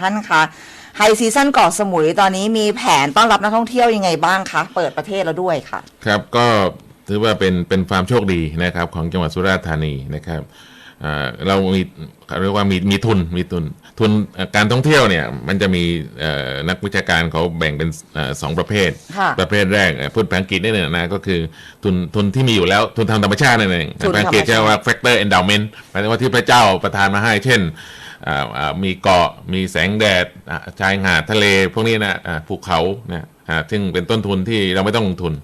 ท่านคะไฮซีซั่นเกาะสมุยตอนนี้มีแผนต้อนรับนักท่องเที่ยวยังไงบ้างคะ เปิดประเทศแล้วด้วยค่ะ ครับก็ถือว่าเป็นเป็นความโชคดีนะครับของจังหวัดสุราษฎร์ธานีนะครับอ่าเรามีเรียกว่ามีมีทุนมีทุนทุนเอ่อการท่องเที่ยวเนี่ยมันจะมีเอ่อนักวิชาการเขาแบ่งเป็นเอ่อสองประเภท ค่ะ ประเภทแรกเอ่อพูดภาษาอังกฤษนี่เนี่ยนะก็คือทุนทุนที่มีอยู่แล้วทุนทางธรรมชาตินั่นเอง ทุนภาษาอังกฤษธรรมชาติ เรียกว่า factor endowment หมายถึงว่าที่พระเจ้าประทานมาให้ เช่นอ่าอ่า มีเกาะมีแสงแดดอ่าชายหาดทะเลพวกนี้นะอ่าภูเขานะอ่าซึ่งเป็นต้นทุนที่เราไม่ต้องลงทุน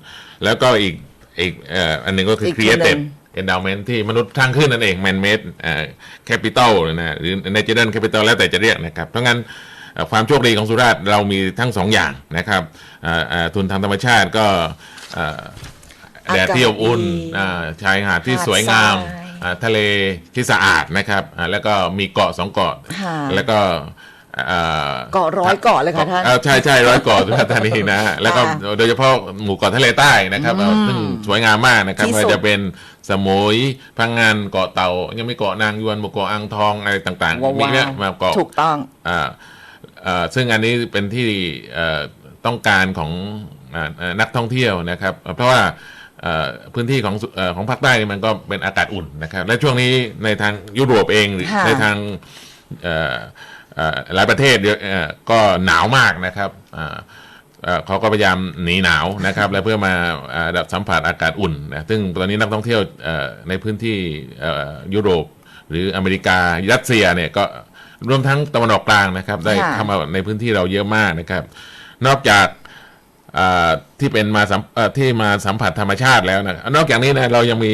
แล้วก็อีกอีกเอ่ออันหนึ่งก็คืออีกทุนหนึ่ง creative endowment ที่มนุษย์สร้างขึ้นนั่นเอง man made เอ่อ capital นะหรือ natural capital แล้วแต่จะเรียกนะครับ เพราะงั้นเอ่อความโชคดีของสุราษฎร์เรามีทั้งสองอย่างนะครับเอ่อเอ่อทุนทางธรรมชาติก็เอ่อแดดที่อบอุ่นอากาศดีอ่าชายหาดที่หาดสวยงาม ทรายอ่าทะเลที่สะอาดนะครับอ่าแล้วก็มีเกาะสองเกาะค่ะแล้วก็เอ่อเกาะร้อยเกาะเลยค่ะท่านเออใช่ใช่ร้อยเกาะสุราษฎร์ธานีนะฮะแล้วก็ค่ะโดยเฉพาะหมู่เกาะทะเลใต้นะครับเอ่อซึ่งสวยงามมากนะครับที่ไม่สุดว่าจะเป็นสมุยพังงานเกาะเต่ายังมีเกาะนางยวนหมู่เกาะอ่างทองอะไรต่างว้าวๆมีเนี่ยมาเกาะถูกต้องอ่าเอ่อซึ่งอันนี้เป็นที่เอ่อต้องการของอ่าเอ่อนักท่องเที่ยวนะครับ เพราะว่าเอ่อ พื้นที่ของสุเอ่อของภาคใต้นี่มันก็เป็นอากาศอุ่นนะครับ และช่วงนี้ในทางยุโรปเองหรือค่ะในทางเอ่อเอ่อหลายประเทศเยอะเอ่อก็หนาวมากนะครับอ่าเอ่อเขาก็พยายามหนีหนาวนะครับ และเพื่อมาอ่าสัมผัสอากาศอุ่นนะซึ่งตอนนี้นักท่องเที่ยวเอ่อในพื้นที่เอ่อยุโรป หรืออเมริการัสเซียเนี่ยก็รวมทั้งตะวันออกกลางนะครับ ได้ค่ะเข้ามาในพื้นที่เราเยอะมากนะครับ นอกจากอ่า ที่เป็นมาสัมที่มาสัมผัสธรรมชาติแล้วนะนอกจากนี้นะเรายังมี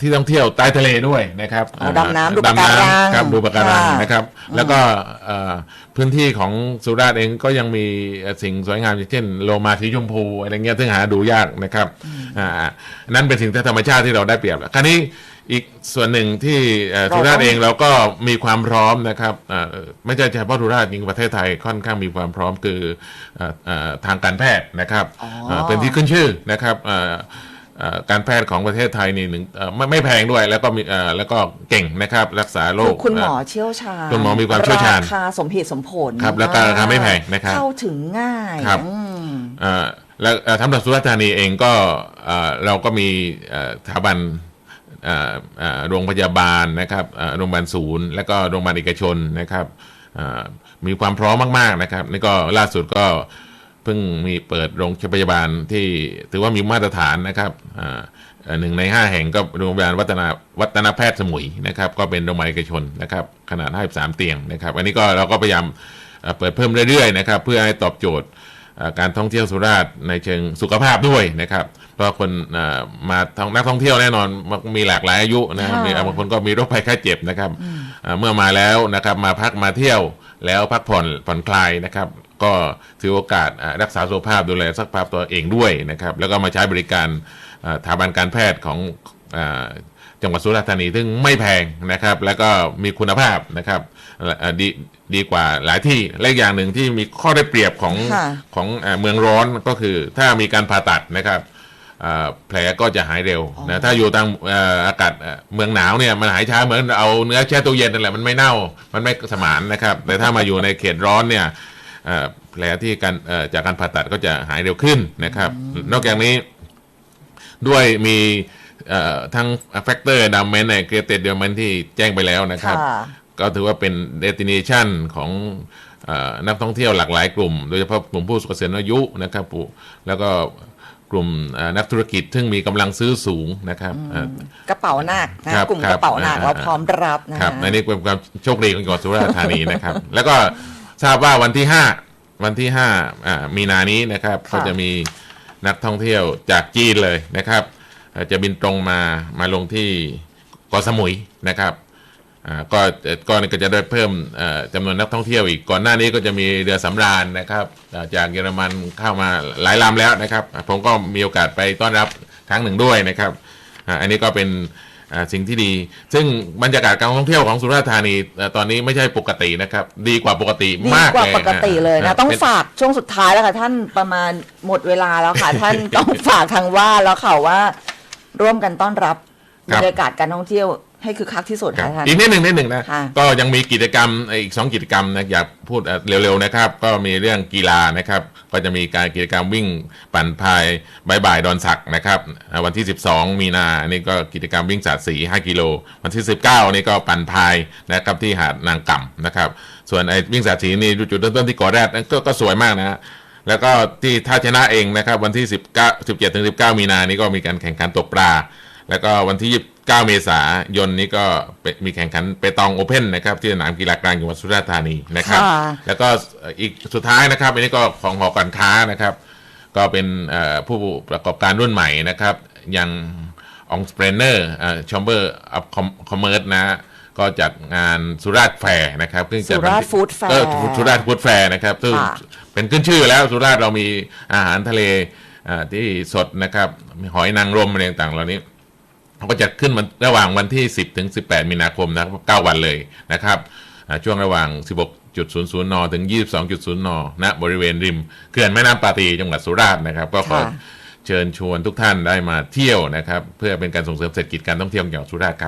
ที่ท่องเที่ยวใต้ทะเลด้วยนะครับอ๋อดำน้ำดูดำปะการังครับดูปะการังค่ะนะครับ แล้วก็เอ่อพื้นที่ของสุราษฎร์เองก็ยังมีสิ่งสวยงามอย่างเช่นโลมาสีชมพูอะไรเงี้ยซึ่งหาดูยากนะครับอ่านั่นเป็นสิ่งที่ธรรมชาติที่เราได้เปรียบแล้วคราวนี้อีกส่วนหนึ่งที่เอ่อเราสุราษฎต้ร์องเองเราก็มีความพร้อมนะครับเอ่อไม่ใช่เฉพาะสุราษฎร์จริงประเทศไทยค่อนข้างมีความพร้อมคือเอ่อเอ่อทางการแพทย์นะครับอ๋อเอ่อเป็นที่ขึ้นชื่อนะครับเอ่อเอ่อ การแพทย์ของประเทศไทยนี่หนึ่งเอ่อไม่ไม่แพงด้วยแล้วก็มีเอ่อแล้วก็เก่งนะครับ รักษาโรคือคคุณหมอเอ่อเชี่ยวชาญคุณหมอมีความเชี่ยวชาญราคาสมเหตุสมผลครับแล้วก็ราคาไม่แพงนะครับเข้าถึงง่ายครับอืมเอ่อแล้วเอ่อสำหรับสุราษฎร์ธานีเองก็เอ่อเราก็มีเอ่อสถาบันเอ่อเอ่อโรงพยาบาลนะครับเอ่อโรงพยาบาลศูนย์ และก็โรงพยาบาลเอกชนนะครับเอ่อมีความพร้อมมาก ๆ นะครับนี่ก็ล่าสุดก็ เพิ่งมีเปิดโรงพยาบาลที่ถือว่ามีมาตรฐานนะครับอ่าเอ่อหนึ่งในห้าแห่งก็โรงพยาบาลวัฒนาวัฒนแพทย์สมุยนะครับ ก็เป็นโรงพยาบาลเอกชนนะครับ ขนาด 53 เตียงนะครับ อันนี้ก็เราก็พยายามเอ่อเปิดเพิ่มเรื่อยๆนะครับ เพื่อให้ตอบโจทย์เอ่อการท่องเที่ยวสุราษฎร์ในเชิงสุขภาพด้วยนะครับ เพราะคนเอ่อมาท่องนักท่องเที่ยวแน่นอนมันมีหลากหลายอายุนะครับค่ะมีบางคนก็มีโรคภัยไข้เจ็บนะครับเอ่อเมื่อมาแล้วนะครับมาพักมาเที่ยว แล้วพักผ่อนผ่อนคลายนะครับ ก็ถือโอกาสอ่ารักษาสุขภาพดูแลสุขภาพตัวเองด้วยนะครับ แล้วก็มาใช้บริการเอ่อสถาบันการแพทย์ของเอ่อจังหวัดสุราษฎร์ธานีซึ่งไม่แพงนะครับ แล้วก็มีคุณภาพนะครับเอ่อดีดีกว่าหลายที่และอีกอย่างหนึ่งที่มีข้อได้เปรียบของค่ะของเอ่อเมืองร้อนก็คือถ้ามีการผ่าตัดนะครับเอ่อ แผลก็จะหายเร็วนะถ้าอยู่ทางเอ่ออากาศเอ่อเมืองหนาวเนี่ยมันหายช้าเหมือนเอาเนื้อแช่ตู้เย็นนั่นแหละมันไม่เน่ามันไม่สมานนะครับ แต่ถ้ามาอยู่ในเขตร้อนเนี่ยเอ่อแผลที่การเอ่อจากการผ่าตัดก็จะหายเร็วขึ้นนะครับ นอกจากนี้ด้วยมีเอ่อทั้ง factor endowment ใน created endowment ที่แจ้งไปแล้วนะครับค่ะก็ถือว่าเป็น destination ของเออนักท่องเที่ยวหลากหลายกลุ่ม โดยเฉพาะกลุ่มผู้สูงเกษียณอายุนะครับผู้แล้วก็ กลุ่มเอ่อนักธุรกิจซึ่งมีกำลังซื้อสูงนะครับเอ่อกระเป๋าหนักนะครับกลุ่มครับกระเป๋าหนักอ่าเราพร้อมรับนะครับคะอันนี้เป็นความโชคดีของจังหวัดสุราษฎร์ธานีนะครับ แล้วก็ทราบว่าวันที่ห้าวันที่ห้าอ่ามีนานี้นะครับค่ะก็จะมีนักท่องเที่ยวจากจีนเลยนะครับเอ่อจะบินตรงมามาลงที่เกาะสมุยนะครับอ่า ก็ก็ก็จะได้เพิ่มเอ่อจำนวนนักท่องเที่ยวอีกก่อนหน้านี้ก็จะมีเรือสำราญนะครับอ่าจากเยอรมันเข้ามาหลายลำแล้วนะครับอ่าผมก็มีโอกาสไปต้อนรับครั้งหนึ่งด้วยนะครับอ่าอันนี้ก็เป็นอ่าสิ่งที่ดี ซึ่งบรรยากาศการท่องเที่ยวของสุราษฎร์ธานีเอ่อตอนนี้ไม่ใช่ปกตินะครับ ดีกว่าปกติดีมากกว่าเลยปกติเลยนะ ต้องเป็นฝากช่วงสุดท้ายแล้วค่ะ ท่านประมาณหมดเวลาแล้วค่ะ ท่านต้องฝากทางว่าแล้วค่ะว่า ร่วมกันต้อนรับบรรยากาศการท่องเที่ยว ให้คือคักที่สุดครับคะท่านอีกนิดหนึ่งนิดหนึ่งนะ ค่ะ ก็ยังมีกิจกรรมอีกสองกิจกรรมนะอยากพูดเอ่อเร็วๆนะครับ ก็มีเรื่องกีฬานะครับ ก็จะมีการกิจกรรมวิ่งปั่นพายบายบายดอนสักนะครับอ่าวันที่ 12 มีนาอันนี้ก็กิจกรรมวิ่งสาดสี 5 กิโล วันที่ 19นี่ก็ปั่นพายนะครับที่หาดนางก่ำนะครับ ส่วนไอ้วิ่งสาดสีนี่จุดเริ่มต้นที่เกาะแรดนั่นก็ก็สวยมากนะฮะ แล้วก็ที่ท่าชนะเองนะครับ วันที่ 19 17ถึง19 มีนานี้ก็มีการแข่งขันตกปลา แล้วก็วันที่ 29 เมษายนนี้ก็เป็นมีแข่งขันเปตองโอเพ่นนะครับ ที่สนามกีฬากลางจังหวัดสุราษฎร์ธานีนะครับค่ะแล้วก็อีกสุดท้ายนะครับอันนี้ก็ของหอการค้านะครับ ก็เป็นเอ่อผู้ประกอบการรุ่นใหม่นะครับอย่างองสเปรเนอร์ชอมเบอร์อัพคอมเมอร์สนะฮะก็จัดงานสุราษฎร์แฟร์นะครับซึ่งจัดสุราษฎร์ Food Fair เออสุราษฎร์ฟู้ดแฟร์นะครับซึ่งค่ะเป็นขึ้นชื่อแล้วสุราษฎร์เรามีอาหารทะเลอ่าที่สดนะครับมีหอยนางรมอะไรต่างๆเหล่านี้เขา ก็จะขึ้นมันระหว่างวันที่ 10 ถึง 18 มีนาคมนะครับ9วันเลยนะครับอ่าช่วงระหว่าง 16.00 น ถึง 22.0นณบริเวณริมเขื่อนแม่น้ำปาตีจังหวัดสุราษฎร์นะครับ ก็ขอค่ะเชิญชวนทุกท่านได้มาเที่ยวนะครับ เพื่อเป็นการส่งเสริมเศรษฐกิจการท่องเที่ยวของจังหวัดสุราษฎร์ครับ